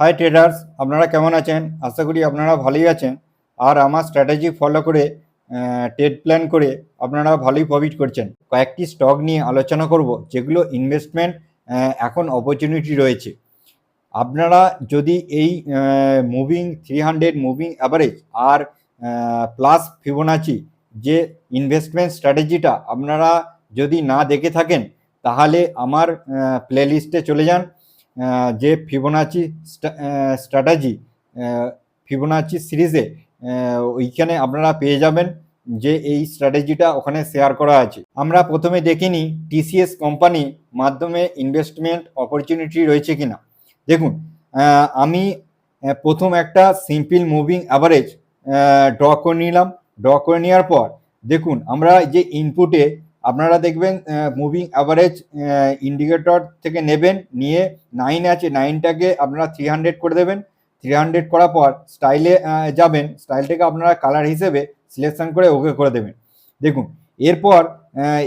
High traders আপনারা কেমন আছেন? আশা করি আপনারা ভালোই আছেন। আর আমার স্ট্র্যাটেজি ফলো করে ট্রেড প্ল্যান করে আপনারা ভালোই প্রফিট করছেন। কয়েকটি স্টক নিয়ে আলোচনা করব, যেগুলো ইনভেস্টমেন্ট এখন অপরচুনিটি রয়েছে। আপনারা যদি এই moving three hundred moving average আর প্লাস ফিবোনাচি যে ইনভেস্টমেন্ট স্ট্র্যাটেজিটা আপনারা যদি না দেখে থাকেন, তাহলে আমার প্লেলিস্টে চলে যান। যে ফিবোনাচি স্ট্র্যাটাজি ফিবোনাচি সিরিজে ওইখানে আপনারা পেয়ে যাবেন যে এই স্ট্র্যাটেজিটা ওখানে শেয়ার করা আছে। আমরা প্রথমে দেখে নিই টিসিএস কোম্পানি মাধ্যমে ইনভেস্টমেন্ট অপরচুনিটি রয়েছে কিনা। দেখুন আমি প্রথম একটা সিম্পল মুভিং অ্যাভারেজ ড্র করে নিলাম। ড্র করে নেওয়ার পর, দেখুন, আমরা যে ইনপুটে আপনারা দেখবেন মুভিং অ্যাভারেজ ইন্ডিকেটর থেকে নেবেন, নিয়ে নাইন আছে নাইনটাকে আপনারা থ্রি হান্ড্রেড করে দেবেন। থ্রি হান্ড্রেড করার পর স্টাইলে যাবেন স্টাইলটাকে আপনারা কালার হিসেবে সিলেকশন করে ওকে করে দেবেন। দেখুন, এরপর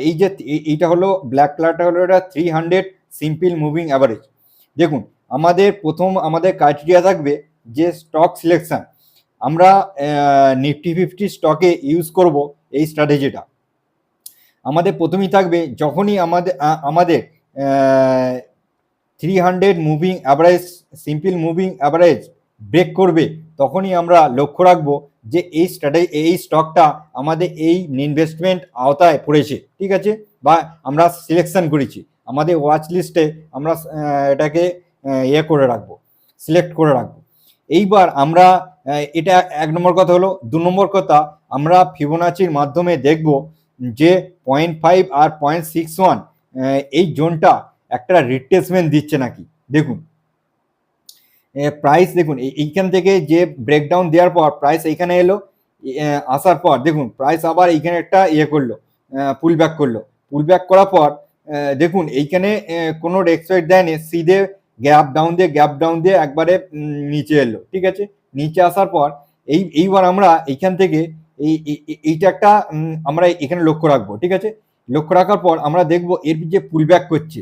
এই যে এইটা হলো ব্ল্যাক কালারটা হলো এটা three hundred simple moving average দেখুন, আমাদের প্রথম, আমাদের ক্রাইটেরিয়া থাকবে যে স্টক সিলেকশন আমরা নিফটি ফিফটি স্টকে ইউজ করব এই স্ট্র্যাটেজিটা আমাদের প্রথমেই থাকবে যখনই আমাদের আমাদের three hundred moving average simple moving average break করবে, তখনই আমরা লক্ষ্য রাখব যে এই স্ট্র্যাটেজি এই স্টকটা আমাদের এই ইনভেস্টমেন্ট আওতায় পড়েছে, ঠিক আছে? বা আমরা সিলেকশন করেছি, আমাদের ওয়াচ লিস্টে আমরা এটাকে ইয়ে করে রাখব সিলেক্ট করে রাখব। এইবার আমরা এটা এক নম্বর কথা হলো। দু নম্বর কথা, আমরা ফিবোনাচির মাধ্যমে দেখব যে পয়েন্ট ফাইভ আর পয়েন্ট সিক্স ওয়ান এই জোনটা একটা রিট্রেসমেন্ট দিচ্ছে নাকি? দেখুন। প্রাইস দেখুন, এই- এইখান থেকে যে ব্রেকডাউন দেওয়ার পর প্রাইস এইখানে এলো আসার পর দেখুন প্রাইস আবার এইখানে একটা ইয়ে করল পুল ব্যাক করল। পুল ব্যাক করার পর দেখুন, এইখানে কোনো রেসপেক্ট দেয়নি, সিধে গ্যাপ ডাউন দিয়ে গ্যাপ ডাউন দিয়ে একবারে নিচে এলো, ঠিক আছে? নিচে আসার পর, এই, এইবার আমরা এইখান থেকে এই, এই- এই- এইটা একটা আমরা এখানে লক্ষ্য রাখব, ঠিক আছে? লক্ষ্য রাখার পর আমরা দেখব এর যে পুল ব্যাক করছে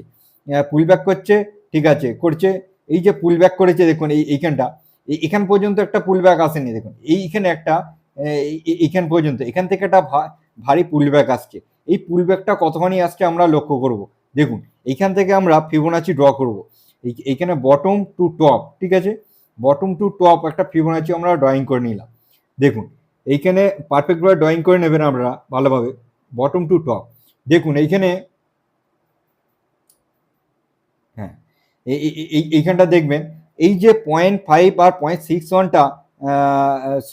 পুল ব্যাক করছে, ঠিক আছে, করছে, এই যে পুল ব্যাক করেছে দেখুন, এই, এইখানটা, এই- এখান পর্যন্ত একটা পুল ব্যাক আসেনি, দেখুন, এইখানে একটা এইখান পর্যন্ত, এখান থেকে একটা ভারী পুল ব্যাক আসছে, এই পুল ব্যাকটা কতখানি আসছে আমরা লক্ষ্য করব, দেখুন, এইখান থেকে আমরা ফিবোনাচি ড্র করব, এই- এইখানে বটম টু টপ ঠিক আছে? বটম টু টপ একটা ফিবোনাচি আমরা ড্রয়িং করে নিলাম, দেখুন এইখানে পারফেক্টভাবে ড্রয়িং করে নেবেন আপনারা ভালোভাবে বটম টু টপ দেখুন, এইখানে হ্যাঁ এই- এই- এই- এইখানটা দেখবেন, এই যে পয়েন্ট ফাইভ আর পয়েন্ট সিক্স ওয়ানটা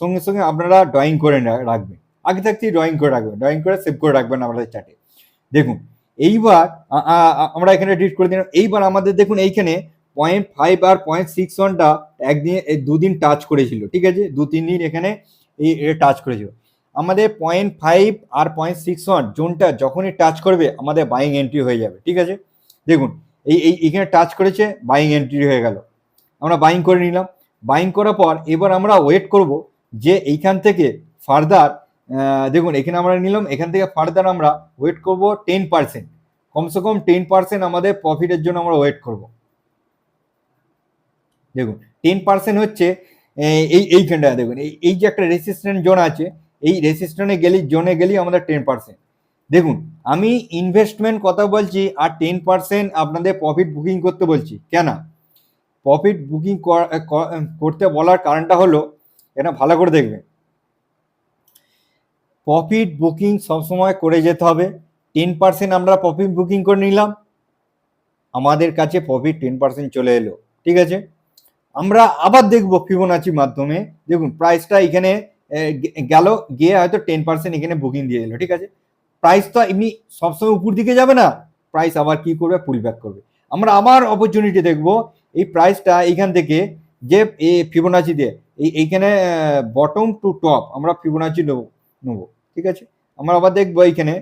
সঙ্গে সঙ্গে আপনারা ড্রয়িং করে রাখবেন। আগে থাকতেই ড্রয়িং করে রাখবেন ড্রয়িং করে সেভ করে রাখবেন আমাদের চার্টে দেখুন, এইবার আমরা এখানে ডিট করে দিলাম। এইবার আমাদের দেখুন, এইখানে পয়েন্ট ফাইভ আর পয়েন্ট সিক্স ওয়ানটা একদিন দুদিন টাচ করেছিল, ঠিক আছে? দু, তিন দিন এখানে এই টাচ করেছিল আমাদের পয়েন্ট ফাইভ আর পয়েন্ট সিক্স ওয়ান জোনটা যখনই টাচ করবে, আমাদের বাইং এন্ট্রি হয়ে যাবে, ঠিক আছে? দেখুন, এই এই, এখানে টাচ করেছে বাইং এন্ট্রি হয়ে গেল। আমরা বাইং করে নিলাম। বাইং করার পর এবার আমরা ওয়েট করব যে এইখান থেকে ফার্দার দেখুন, এখানে আমরা নিলাম, এখান থেকে ফার্দার আমরা ওয়েট করব টেন পার্সেন্ট কমসে কম টেন পার্সেন্ট আমাদের প্রফিটের জন্য আমরা ওয়েট করব। দেখুন টেন পার্সেন্ট হচ্ছে এই এইখানটা দেখুন, এই এই যে একটা রেসিস্ট্যান্ট জোন আছে, এই রেসিস্ট্যান্টে গেলি জোনে গেলি আমাদের টেন পার্সেন্ট দেখুন, আমি ইনভেস্টমেন্ট কথা বলছি আর টেন পার্সেন্ট আপনাদের প্রফিট বুকিং করতে বলছি, কেন? প্রফিট বুকিং করতে বলার কারণটা হলো, এটা ভালো করে দেখবেন। প্রফিট বুকিং সবসময় করে যেতে হবে টেন পার্সেন্ট আমরা প্রফিট বুকিং করে নিলাম, আমাদের কাছে প্রফিট টেন পার্সেন্ট চলে এলো, ঠিক আছে? আমরা আবার দেখব ফিবোনাচি মাধ্যমে। দেখুন প্রাইসটা এখানে গেল, গিয়ে হয়তো টেন পার্সেন্ট এখানে বুকিং দিয়ে এলো, ঠিক আছে? প্রাইস তো এমনি সবসময় উপর দিকে যাবে না প্রাইস আবার কি করবে পুল ব্যাক করবে। আমরা আবার অপরচুনিটি দেখব, এই প্রাইসটা এইখান থেকে, যে ফিবোনাচি দিয়ে, এই, এইখানে বটম টু টপ আমরা ফিবোনাচি নেব, নেব, ঠিক আছে? আমরা আবার দেখব এইখানে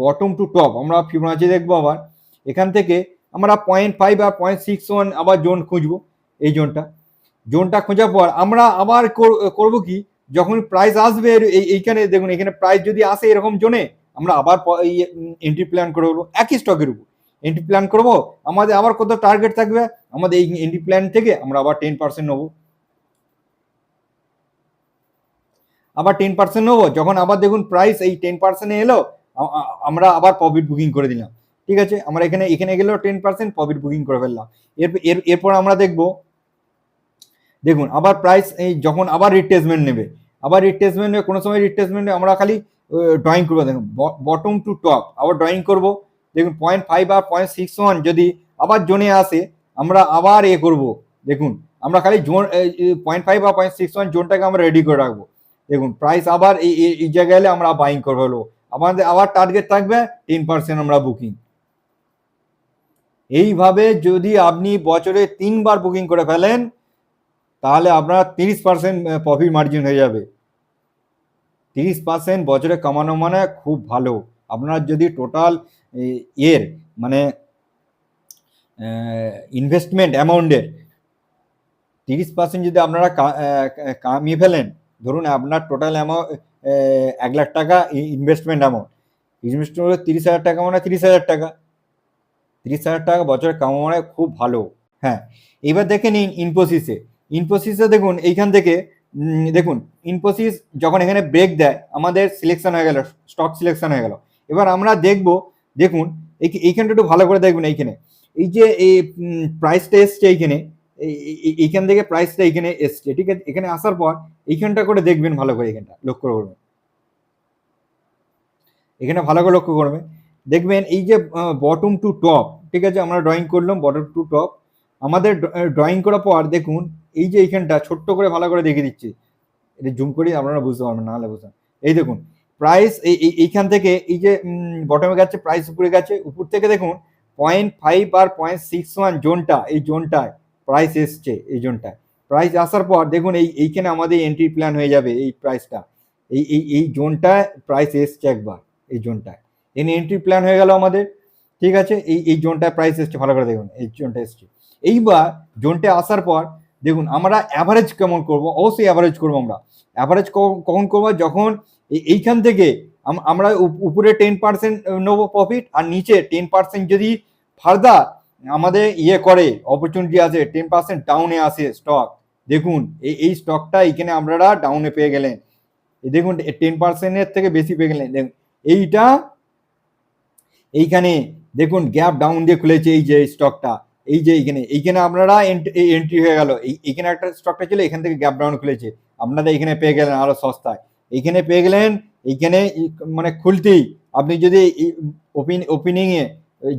বটম টু টপ আমরা ফিবোনাচি দেখব আবার। এখান থেকে আমরা পয়েন্ট ফাইভ আর পয়েন্ট সিক্স ওয়ান আবার জোন খুঁজবো, এই জোনটা জোনটা খোঁজার পর আমরা আবার কর- করব কি, যখন প্রাইস আসবে এই- এইখানে দেখুন, এখানে প্রাইস যদি আসে এরকম জোনে আমরা আবার এন্ট্রি প্ল্যান করব একই স্টকের উপর। এন্ট্রি প্ল্যান করব, আমাদের আবার কত টার্গেট থাকবে, আমাদের এই এন্ট্রি প্ল্যান থেকে আমরা আবার টেন পার্সেন্ট নেব। আবার টেন পার্সেন্ট নেব, যখন আবার দেখুন প্রাইস এই টেন পার্সেন্টে এলো আমরা আবার প্রফিট বুকিং করে দিলাম। ঠিক আছে? আমরা এখানে এখানে গেলেও টেন পার্সেন্ট প্রফিট বুকিং করে ফেললাম। এর এর, এরপর আমরা দেখব, দেখুন, আবার প্রাইস এই যখন আবার রিট্রেসমেন্ট নেবে, আবার রিট্রেসমেন্ট নেবে, কোনো সময় রিট্রেসমেন্টে আমরা খালি ড্রয়িং করব। দেখুন বটম টু টপ আবার ড্রয়িং করব। দেখুন পয়েন্ট ফাইভ আর পয়েন্ট সিক্স ওয়ান যদি আবার জোনে আসে, আমরা আবার এ করব। দেখুন, আমরা খালি জোন পয়েন্ট ফাইভ আর পয়েন্ট সিক্স ওয়ান জোনটাকে আমরা রেডি করে রাখব। দেখুন প্রাইস আবার এই জায়গায় এলে আমরা বাইং করব। হলো আমাদের আবার টার্গেট থাকবে টেন পার্সেন্ট আমরা বুকিং এইভাবে যদি আপনি বছরে তিনবার বুকিং করে ফেলেন, তাহলে আপনার তিরিশ পার্সেন্ট প্রফিট মার্জিন হয়ে যাবে। তিরিশ পার্সেন্ট বছরে কামানো মানে খুব ভালো। আপনার যদি টোটাল এর মানে ইনভেস্টমেন্ট অ্যামাউন্টের তিরিশ পার্সেন্ট যদি আপনারা কামিয়ে ফেলেন, ধরুন আপনার টোটাল অ্যামাউন্ট এক লাখ টাকা ইনভেস্টমেন্ট অ্যামাউন্ট ইনভেস্টমেন্ট তিরিশ হাজার টাকা মানে তিরিশ হাজার টাকা। তিরিশ হাজার টাকা বছরে কামানো মানে খুব ভালো। হ্যাঁ এবার দেখে নিন ইনফোসিসে ইনফোসিসে দেখুন, এইখান থেকে দেখুন ইনফোসিস যখন এখানে ব্রেক দেয়, আমাদের সিলেকশন হয়ে গেল স্টক সিলেকশন হয়ে গেল। এবার আমরা দেখব, দেখুন, এই- এইখানটা একটু ভালো করে দেখবেন এইখানে। এই যে, এই প্রাইসটা এসছে এইখানে, এই- এই- এইখান থেকে প্রাইসটা এখানে এসছে, ঠিক আছে? এখানে আসার পর এইখানটা করে দেখবেন ভালো করে এখানটা লক্ষ্য করবেন। এখানে ভালো করে লক্ষ্য করবেন। দেখবেন এই যে বটম টু টপ ঠিক আছে, আমরা ড্রয়িং করলাম বটম টু টপ আমাদের ড্রয়িং করার পর দেখুন, এই যে এইখানটা ছোট্ট করে ভালো করে দেখে দিচ্ছি। এটা জুম করি, আপনারা বুঝতে পারবেন নাহলে বুঝতে এই দেখুন প্রাইস এই- এইখান থেকে, এই যে বটমে গেছে প্রাইস উপরে গেছে, উপর থেকে দেখুন পয়েন্ট ফাইভ আর পয়েন্ট সিক্স ওয়ান জোনটা, এই জোনটায় প্রাইস এসছে, এই জোনটায়। প্রাইস আসার পর দেখুন, এই, এইখানে আমাদের এন্ট্রি প্ল্যান হয়ে যাবে, এই প্রাইসটা এই এই এই জোনটায় প্রাইস এসছে একবার, এই জোনটায়। এনে এন্ট্রি প্ল্যান হয়ে গেল আমাদের। ঠিক আছে? এই এই জোনটায় প্রাইস এসছে। ভালো করে দেখুন, এই জোনটা এসছে। এইবার জোনটা আসার পর দেখুন, আমরা অ্যাভারেজ কেমন করব? অবশ্যই অ্যাভারেজ করব আমরা। অ্যাভারেজ কখন করব? যখন এইখান থেকে আমরা উপ- উপরে টেন পার্সেন্ট নেব প্রফিট আর নিচে টেন পার্সেন্ট যদি ফার্দার আমাদের ইয়ে করে অপরচুনিটি আছে টেন পার্সেন্ট ডাউনে আসে স্টক দেখুন এই এই স্টকটা এখানে আপনারা ডাউনে পেয়ে গেলেন। দেখুন টেন পার্সেন্টের থেকে বেশি পেয়ে গেলেন। দেখুন এইটা এইখানে দেখুন গ্যাপ ডাউন দিয়ে খুলেছে এই যে স্টকটা এই যে এইখানে এইখানে আপনারা এন্ট্রি হয়ে গেল। এইখানে একটা স্টকটা ছিল, এখান থেকে গ্যাপ ডাউন খুলেছে। আপনারা এখানে পেয়ে গেলেন আরও সস্তায়। এইখানে পেয়ে গেলেন, এইখানে মানে খুলতেই আপনি যদি ওপেনিং এ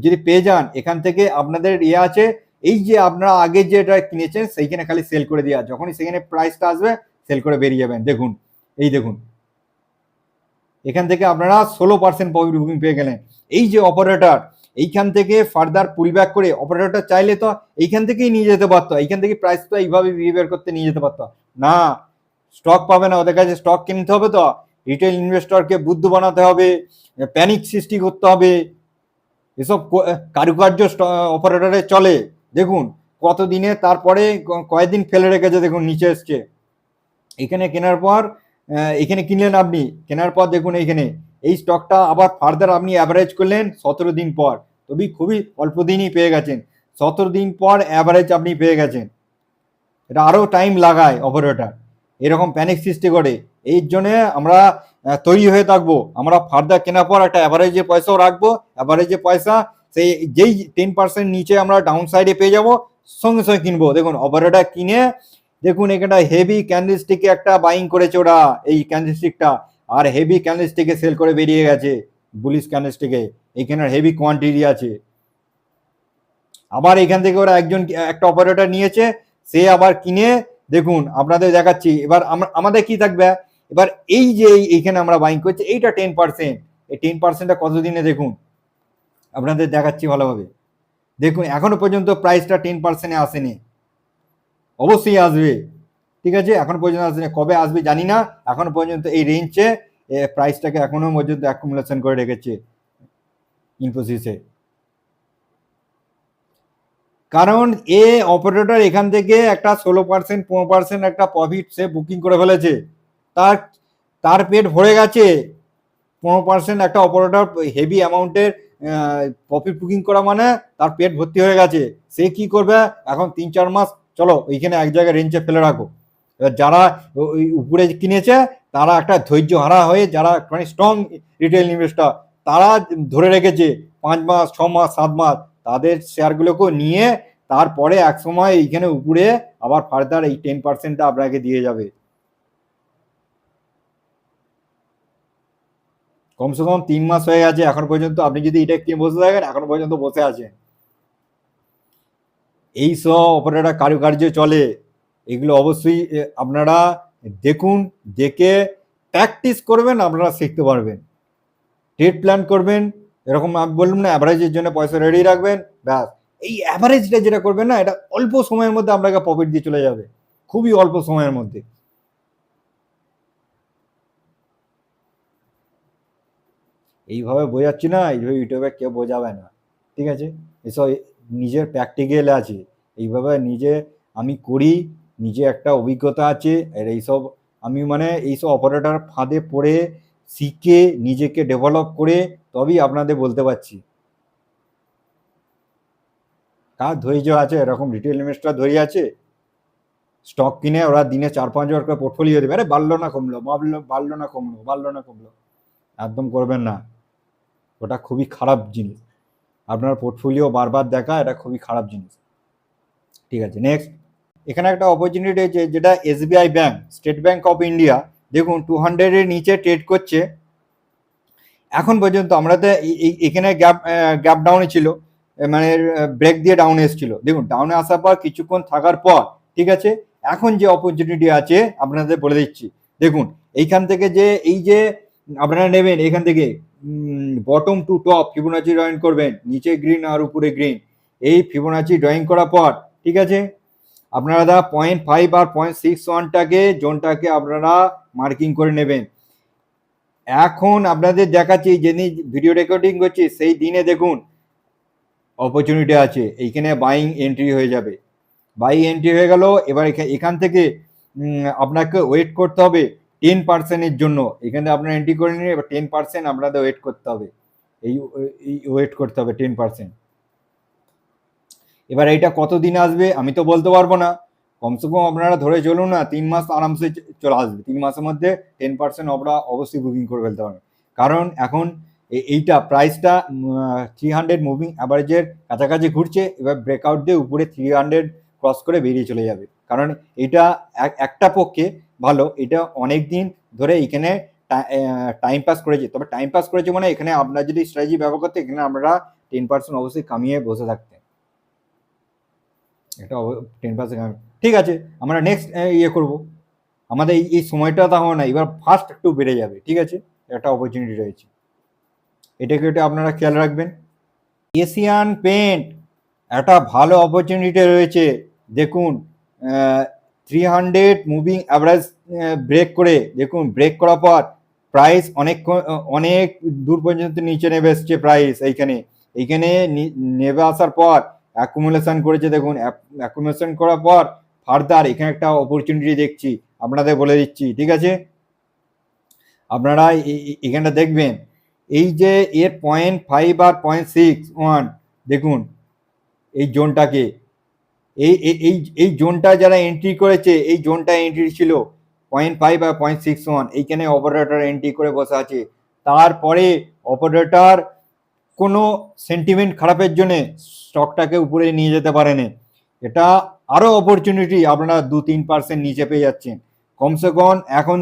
যদি পেয়ে যান, এখান থেকে আপনাদের ইয়ে আছে, এই যে আপনারা আগে যেটা কিনেছেন, সেইখানে খালি সেল করে দেওয়া যখনই সেখানে প্রাইসটা আসবে সেল করে বেরিয়ে যাবেন। দেখুন, এই দেখুন। এখান থেকে আপনারা ষোলো পার্সেন্ট প্রফিট বুকিং পেয়ে গেলেন। এই যে অপারেটর এইখান থেকে ফার্দার পুল ব্যাক করে অপারেটর চাইলে তো এইখান থেকেই নিয়ে যেতে পারতো, এইখান থেকে প্রাইস তো এইভাবে বিহেভিয়ার করতে নিয়ে যেতে পারতো। না স্টক পাবে না, ওদের কাছে স্টক কিনতে হবে তো রিটেল ইনভেস্টরকে বুদ্ধ বানাতে হবে প্যানিক সৃষ্টি করতে হবে। এসব কারুকার্য অপারেটরে চলে। দেখুন, কতদিনে তারপরে কয়েকদিন ফেলে রেখেছে, দেখুন, নিচে এসছে। এখানে কেনার পর এখানে কিনলেন আপনি, কেনার পর দেখুন এইখানে এই স্টকটা আবার ফার্দার আপনি অ্যাভারেজ করলেন সতেরো দিন পর। তবে খুবই অল্প দিনই পেয়ে গেছেন। সতেরো দিন পর অ্যাভারেজ আপনি পেয়ে গেছেন। এটা আরও টাইম লাগায় অপারেটর এরকম প্যানিক সৃষ্টি করে। এই জন্যে আমরা তৈরি হয়ে থাকব। আমরা ফার্দার কেনার পর একটা অ্যাভারেজে পয়সাও রাখব। অ্যাভারেজে পয়সা, সেই যেই টেন পার্সেন্ট নিচে আমরা ডাউন সাইডে পেয়ে যাব, সঙ্গে সঙ্গে কিনবো। দেখুন অপারেটর কিনে, দেখুন এখানটা হেভি ক্যান্ডেলস্টিকে একটা বাইং করেছে ওরা, এই ক্যান্ডেলস্টিকটা আর হেভি ক্যান্ডেলস্টিকে সেল করে বেরিয়ে গেছে বুলিশ ক্যান্ডেলস্টিকে এখানে হেভি কোয়ান্টিটি আছে। আবার এখান থেকে ওরা একজন একটা অপারেটর নিয়েছে, সে আবার কিনে, দেখুন, আপনাদের দেখাচ্ছি, এবার আমাদের কি থাকবে? এবার এই যে এই- এইখানে আমরা বাইং করছি, এইটা টেন পার্সেন্ট এই টেন পার্সেন্টটা কতদিনে দেখুন? আপনাদের দেখাচ্ছি ভালোভাবে। দেখুন, এখনও পর্যন্ত প্রাইসটা টেন পার্সেন্টে আসেনি। অবশ্যই আসবে। ঠিক আছে? এখন পর্যন্ত আসেনি কবে আসবে জানি না। এখন পর্যন্ত এই রেঞ্জে প্রাইসটাকে এখনও পর্যন্ত অ্যাকুমুলেশন করে রেখেছে ইনফোসিসে কারণ এ অপারেটর এখান থেকে একটা ষোলো পার্সেন্ট পনেরো পার্সেন্ট একটা প্রফিট সে বুকিং করে ফেলেছে। তার তার পেট ভরে গেছে। পনেরো পার্সেন্ট একটা অপারেটর হেভি অ্যামাউন্টের প্রফিট বুকিং করা মানে তার পেট ভর্তি হয়ে গেছে। সে কি করবে? এখন তিন চার মাস, চলো, ওইখানে এক জায়গায় রেঞ্জে ফেলে রাখো। যারা ওই উপরে কিনেছে, তারা একটা ধৈর্য হারা হয়ে যারা মানে স্ট্রং রিটেল ইনভেস্টর তারা ধরে রেখেছে পাঁচ মাস, ছ মাস, সাত মাস, তাদের শেয়ারগুলোকে নিয়ে তারপরে এক সময় এইখানে উপরে আবার ফার্দার এই টেন পার্সেন্টটা আপনাকে দিয়ে যাবে। কমসে কম তিন মাস হয়ে গেছে, এখন পর্যন্ত আপনি যদি এটা কিনে বসে থাকেন, এখন পর্যন্ত বসে আছেন এই সব অপারেটর কারুকার্য চলে। এগুলো অবশ্যই আপনারা দেখুন, দেখে প্র্যাকটিস করবেন, আপনারা শিখতে পারবেন। ট্রেড প্ল্যান করবেন, এরকম আমি বললাম না অ্যাভারেজের জন্য পয়সা রেডি রাখবেন, ব্যাস। এই অ্যাভারেজটা যেটা করবেন না, এটা অল্প সময়ের মধ্যে আপনাকে প্রফিট দিয়ে চলে যাবে, খুবই অল্প সময়ের মধ্যে। এইভাবে বোঝাচ্ছি না, এইভাবে ইউটিউবে কেউ বোঝাবে না, ঠিক আছে? এসব নিজের প্র্যাকটিক্যাল আছে, এইভাবে নিজে আমি করি নিজে একটা অভিজ্ঞতা আছে, আর এইসব আমি মানে এইসব অপারেটার ফাঁদে পড়ে শিখে নিজেকে ডেভেলপ করে তবেই আপনাদের বলতে পারছি। কার ধৈর্য আছে? এরকম রিটেল ইনভেস্টর ধৈর্য আছে? স্টক কিনে ওরা দিনে চার পাঁচ হাজার করে পোর্টফোলিও দেবে। আরে বাড়লো না, কমলো, বাড়লো বাড়লো না, কমলো, বাড়লো না, কমলো। একদম করবেন না। ওটা খুবই খারাপ জিনিস। আপনার পোর্টফোলিও বারবার দেখা, এটা খুবই খারাপ জিনিস। ঠিক আছে নেক্সট এখানে একটা অপরচুনিটি আছে যেটা SBI bank state bank of India দেখুন টু হান্ড্রেডের নিচে ট্রেড করছে। এখন পর্যন্ত আমরা তো এখানে গ্যাপ গ্যাপ ডাউনে ছিল মানে ব্রেক দিয়ে ডাউনে এসেছিল। দেখুন ডাউনে আসার পর কিছুক্ষণ থাকার পর, ঠিক আছে? এখন যে অপরচুনিটি আছে, আপনাদের বলে দিচ্ছি। দেখুন, এইখান থেকে যে, এই যে, আপনারা নেবেন এখান থেকে bottom to top Fibonacci drawing করবেন, নিচে গ্রিন আর উপরে গ্রিন এই ফিবোনাচি ড্রয়িং করার পর, ঠিক আছে? আপনারা পয়েন্ট ফাইভ আর পয়েন্ট সিক্স ওয়ানটাকে জোনটাকে আপনারা মার্কিং করে নেবেন। এখন আপনাদের দেখাচ্ছি যেদিন ভিডিও রেকর্ডিং করছি, সেই দিনে দেখুন অপরচুনিটি আছে। এইখানে বাইং এন্ট্রি হয়ে যাবে। বাই এন্ট্রি হয়ে গেল, এবার এখা- এখান থেকে আপনাকে ওয়েট করতে হবে টেন পার্সেন্টের জন্য। এখানে আপনারা এন্ট্রি করে নিন এবার টেন পার্সেন্ট আপনাদের ওয়েট করতে হবে। এই ওয়েট করতে হবে টেন পার্সেন্ট এবার এইটা কতদিন আসবে আমি তো বলতে পারব না। কমসে কম আপনারা ধরে চলুন না, তিন মাস আরামসে চলে আসবে। তিন মাসের মধ্যে টেন পার্সেন্ট আমরা অবশ্যই বুকিং করে ফেলতে পারবেন। কারণ এখন এইটা প্রাইসটা থ্রি হান্ড্রেড মুভিং অ্যাভারেজের কাছাকাছি ঘুরছে, এবার ব্রেকআউট দিয়ে উপরে থ্রি হান্ড্রেড ক্রস করে বেরিয়ে চলে যাবে। কারণ এটা এক- একটা পক্ষে ভালো, এটা অনেক দিন ধরে এখানে টাইম পাস করেছে। তবে টাইম পাস করেছে মানে এখানে আপনার যদি স্ট্র্যাটেজি ব্যবহার করতে, এখানে আমরা টেন পার্সেন্ট অবশ্যই কামিয়ে বসে থাকতেন এটা টেন পার্সেন্ট ঠিক আছে, আমরা নেক্সট ইয়ে করব। আমাদের এই সময়টা তাহলে না এবার ফার্স্ট একটু বেড়ে যাবে, ঠিক আছে? একটা অপরচুনিটি রয়েছে। এটাকে এটা আপনারা খেয়াল রাখবেন। এশিয়ান পেন্ট একটা ভালো অপরচুনিটি রয়েছে। দেখুন three hundred moving average break করে, দেখুন ব্রেক করার পর প্রাইস অনেক অনেক দূর পর্যন্ত নিচে নেমে এসছে প্রাইস এইখানে। এইখানে নেমে আসার পর অ্যাকুমুলেশন করেছে, দেখুন অ্যাকুমুলেশন করার পর ফার্দার এখানে একটা অপরচুনিটি দেখছি, আপনাদের বলে দিচ্ছি, ঠিক আছে? আপনারা এখানটা দেখবেন, এই যে এর পয়েন্ট ফাইভ আর পয়েন্ট সিক্স ওয়ান দেখুন, এই জোনটাকে, এই- এই এই জোনটা যারা এন্ট্রি করেছে, এই জোনটা এন্ট্রি ছিল পয়েন্ট ফাইভ আর পয়েন্ট সিক্স ওয়ান এইখানে অপারেটর এন্ট্রি করে বসে আছে, তারপরে অপারেটর কোনো সেন্টিমেন্ট খারাপের জন্যে স্টকটাকে উপরে নিয়ে যেতে পারেনি। এটা আরও অপরচুনিটি আপনারা দু তিন পার্সেন্ট নিচে পেয়ে যাচ্ছেন। কমসে কম এখন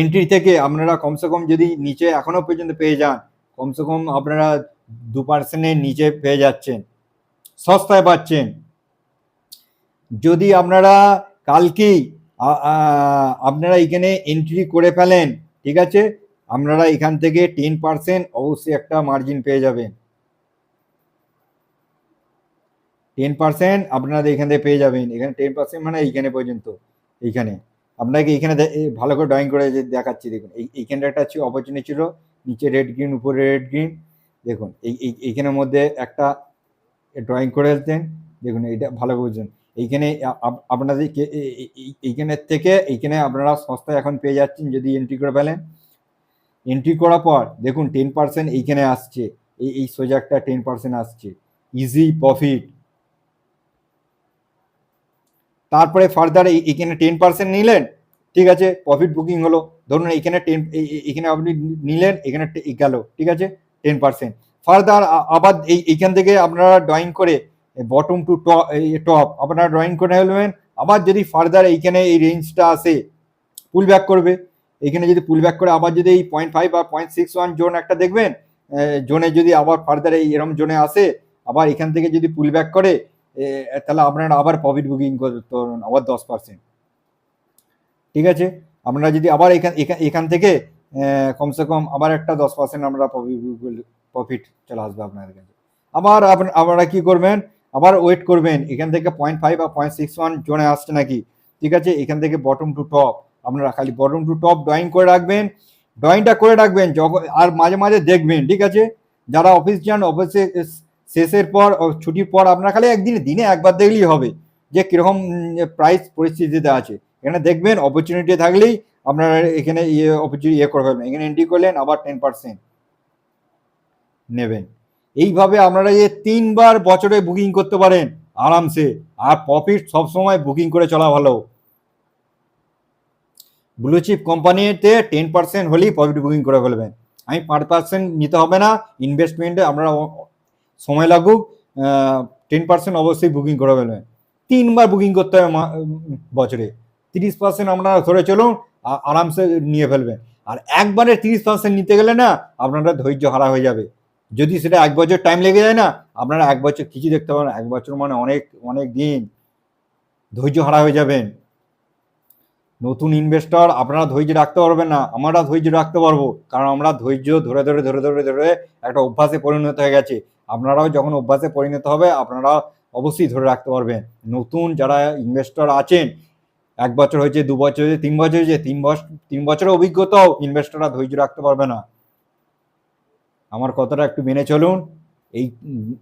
এন্ট্রি থেকে আপনারা কমসে কম যদি নিচে এখনও পর্যন্ত পেয়ে যান, কমসে কম আপনারা দু পার্সেন্টের নিচে পেয়ে যাচ্ছেন। সস্তায় পাচ্ছেন। যদি আপনারা কালকেই আপনারা এখানে এন্ট্রি করে ফেলেন, ঠিক আছে? আপনারা এখান থেকে টেন পার্সেন্ট অবশ্যই একটা মার্জিন পেয়ে যাবেন টেন পার্সেন্ট আপনারা এখান থেকে পেয়ে যাবেন। এখানে টেন পার্সেন্ট মানে এইখানে পর্যন্ত, এইখানে। আপনাকে এখানে ভালো করে ড্রয়িং করে দেখাচ্ছি, দেখুন। এই, এইখানটা একটা অপরচুনিটি ছিল, নিচে রেড গ্রিন উপরে রেড গ্রিন দেখুন, এই, এই- এইখানের মধ্যে একটা ড্রয়িং করে ফেলতেন দেখুন এটা ভালো বুঝছেন এইখানে আপ- আপনাদের এইখানের থেকে এইখানে আপনারা সস্তায় এখন পেয়ে যাচ্ছেন, যদি এন্ট্রি করে ফেলেন। এন্ট্রি করার পর, দেখুন টেন পার্সেন্ট এইখানে আসছে। এই এই সোজা একটা টেন পার্সেন্ট আসছে। ইজি প্রফিট তারপরে ফার্দার এখানে টেন পার্সেন্ট নিলেন, ঠিক আছে? প্রফিট বুকিং হলো। ধরুন এখানে টেন এখানে আপনি নিলেন এখানে গেল, ঠিক আছে? টেন পার্সেন্ট ফার্দার আবার এই, এইখান থেকে আপনারা ড্রয়িং করে বটম টু টপ আপনারা ড্রয়িং করে নেবেন। আবার যদি ফার্দার এইখানে এই রেঞ্জটা আসে পুল ব্যাক করবে। এখানে যদি পুল ব্যাক করে আবার যদি এই পয়েন্ট ফাইভ বা পয়েন্ট সিক্স ওয়ান জোন একটা দেখবেন জোনে যদি আবার ফার্দার এই এরম জোনে আসে, আবার এখান থেকে যদি পুল ব্যাক করে তাহলে আপনারা আবার প্রফিট বুকিং করতে আবার দশ পার্সেন্ট ঠিক আছে? আপনারা যদি আবার এখান, এখান- থেকে কমসে কম আবার একটা দশ পার্সেন্ট আমরা প্রফিট চলে আসবে আপনাদের কাছে। আবার আপন- আপনারা কি করবেন? আবার ওয়েট করবেন। এখান থেকে পয়েন্ট ফাইভ বা পয়েন্ট সিক্স ওয়ান জোনে আসছে নাকি? ঠিক আছে? এখান থেকে বটম টু টপ আপনারা খালি বটম টু টপ ড্রয়িং করে রাখবেন ড্রয়িংটা করে রাখবেন, যখন আর মাঝে মাঝে দেখবেন, ঠিক আছে? যারা অফিস যান অফিসে শেষের পর ছুটির পর আপনারা খালি একদিনে, দিনে একবার দেখলেই হবে যে কীরকম প্রাইস পরিস্থিতিতে আছে। এখানে দেখবেন অপরচুনিটি থাকলেই আপনারা এখানে ইয়ে অপরচুনিটি ইয়ে করে ফেলবেন। এখানে এন্ট্রি করলেন, আবার টেন পার্সেন্ট নেবেন। এইভাবে আপনারা যে তিনবার বছরে বুকিং করতে পারেন, আরামসে। আর প্রফিট সবসময় বুকিং করে চলা ভালো। ব্লু চিপ কোম্পানিতে টেন পার্সেন্ট হলেই প্রফিট বুকিং করে ফেলবেন। আমি পাঁচ পার্সেন্ট নিতে হবে না ইনভেস্টমেন্টে আপনারা সময় লাগুক টেন পার্সেন্ট অবশ্যই বুকিং করে ফেলবেন। তিনবার বুকিং করতে হবে বছরে। তিরিশ পার্সেন্ট আপনারা ধরে চলুন আরামসে নিয়ে ফেলবেন। আর একবারে তিরিশ পার্সেন্ট নিতে গেলে না, আপনারা ধৈর্য হারা হয়ে যাবে। যদি সেটা এক বছর টাইম লেগে যায় না, আপনারা এক বছর কিছু দেখতে পাবেন। এক বছর মানে অনেক অনেক দিন ধৈর্য হারা হয়ে যাবেন। নতুন ইনভেস্টর আপনারা ধৈর্য রাখতে পারবেন না, আমরা ধৈর্য রাখতে পারব। কারণ আমরা ধৈর্য ধরে ধরে ধরে ধরে ধরে একটা অভ্যাসে পরিণত হয়ে গেছে। আপনারাও যখন অভ্যাসে পরিণত হবে, আপনারা অবশ্যই ধরে রাখতে পারবেন। নতুন যারা ইনভেস্টর আছেন, এক বছর হয়েছে, দু বছর হয়েছে, তিন বছর হয়েছে, তিন বছর তিন বছরের অভিজ্ঞতাও ইনভেস্টররা ধৈর্য রাখতে পারবে না। আমার কথাটা একটু মেনে চলুন। এই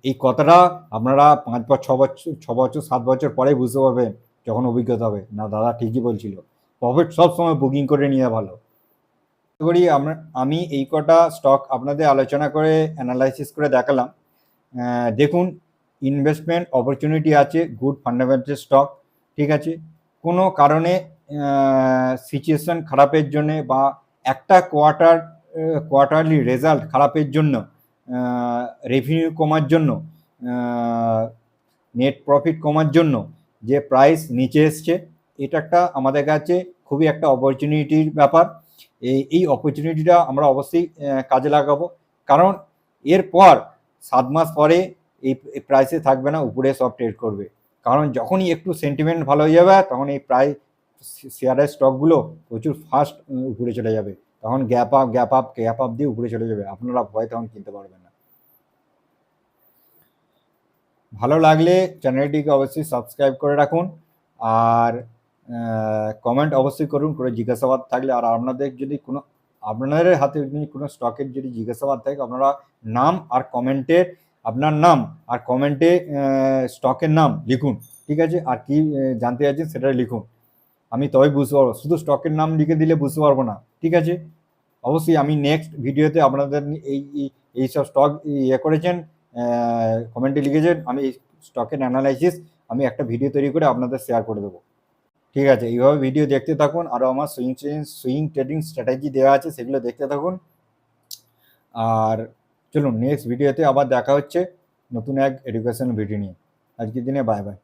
এই কথাটা আপনারা পাঁচ বছর ছ বছর ছ বছর, সাত বছর পরে বুঝতে পারবেন, যখন অভিজ্ঞতা হবে। না, দাদা ঠিকই বলছিল। প্রফিট সব সময় বুকিং করে নেওয়া ভালো। করি আমি এই কটা স্টক আপনাদের আলোচনা করে অ্যানালাইসিস করে দেখালাম। দেখুন ইনভেস্টমেন্ট অপরচুনিটি আছে গুড ফান্ডামেন্টাল স্টক ঠিক আছে? কোনো কারণে সিচুয়েশন খারাপের জন্যে বা একটা কোয়ার্টার কোয়ার্টারলি রেজাল্ট খারাপের জন্য রেভিনিউ কমার জন্য নেট প্রফিট কমার জন্য যে প্রাইস নিচে এসছে এটা একটা আমাদের কাছে খুবই একটা অপরচুনিটির ব্যাপার। এই এই অপরচুনিটিটা আমরা অবশ্যই কাজে লাগাবো। কারণ এরপর সাত মাস পরে এই প্রাইসে থাকবে না, উপরে সব ট্রেড করবে। কারণ যখনই একটু সেন্টিমেন্ট ভালো হয়ে যাবে, তখন এই প্রায় শেয়ারের স্টকগুলো প্রচুর ফাস্ট উপরে চলে যাবে। তখন gap up gap up gap up দিয়ে উপরে চলে যাবে। আপনারা ভয় তখন কিনতে পারবেন না। ভালো লাগলে চ্যানেলটিকে অবশ্যই সাবস্ক্রাইব করে রাখুন। আর কমেন্ট অবশ্যই করুন করে জিজ্ঞাসাবাদ থাকলে। আর আপনাদের যদি কোনো, আপনাদের হাতে যদি কোনো স্টকের যদি জিজ্ঞাসাবাদ থাকে, আপনারা নাম আর কমেন্টে আপনার নাম আর কমেন্টে স্টকের নাম লিখুন, ঠিক আছে? আর কি জানতে চাইছেন সেটা লিখুন। আমি তবেই বুঝতে পারব। শুধু স্টকের নাম লিখে দিলে বুঝতে পারব না, ঠিক আছে? অবশ্যই আমি নেক্সট ভিডিওতে আপনাদের এই, এই- এই সব স্টক ইয়ে করেছেন কমেন্টে লিখেছেন, আমি এই স্টকের অ্যানালাইসিস আমি একটা ভিডিও তৈরি করে আপনাদের শেয়ার করে দেবো। ঠিক আছে, এইভাবে ভিডিও দেখতে থাকুন আরও আমার সুইং সুইং ট্রেডিং স্ট্র্যাটেজি দেওয়া আছে, সেগুলো দেখতে থাকুন। আর চলুন নেক্সট ভিডিওতে আবার দেখা হচ্ছে নতুন এক এডুকেশন ভিডিও নিয়ে। আজকের দিনে বাই বাই